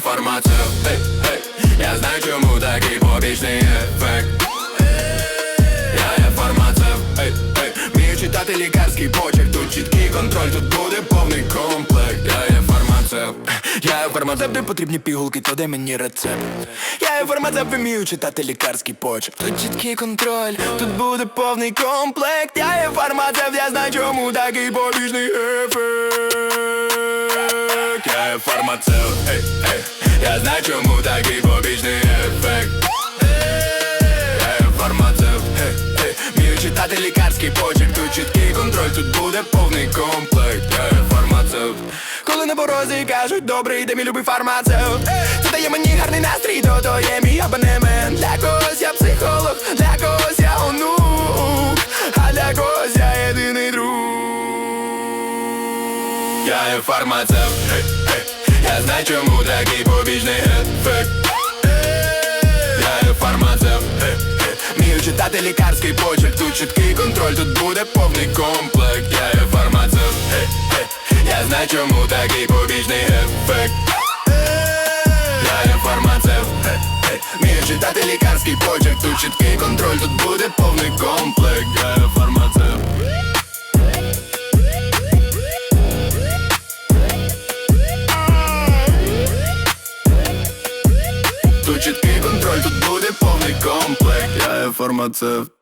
фармацевт Ей, ей, Я знаю, чому такий побічний ефект. Я є фармацевт Ей, ей, Вмію читати лікарський почерк. Тут чіткий контроль, тут буде повний комплект. Я є фармацевт Я є фармацевт, де потрібні пігулки, то де мені рецепт. Я є фармацевт, вмію читати лікарський почерк. Тут чіткий контроль, тут буде повний комплект. Я є фармацевт, я знаю, чому такий побічний ефект Є фармацевт, ей, ей. Я знаю, чому такий побічний ефект. Я фармацевт, ей, ей. Читати лікарський почерк Тут чіткий контроль, тут буде повний комплект. Є фармацевт. Коли на порозі кажуть, добрий день, мій любий фармацевт Це дає мені гарний настрій, то то є мій абонемент. Для когось я є фармацевт, я знаю, чому такий побічний ефект. Я є фармацевт, ей, читати лікарський почерк. Тут чіткий контроль, тут буде повний комплект. Я є фармацевт, я знаю, чому такий побічний ефект. Я є фармацевт, ей, читати лікарський почерк. Тут чіткий контроль, тут буде повний комплект чіткий контроль, тут буде повний комплект. Я є фармацевт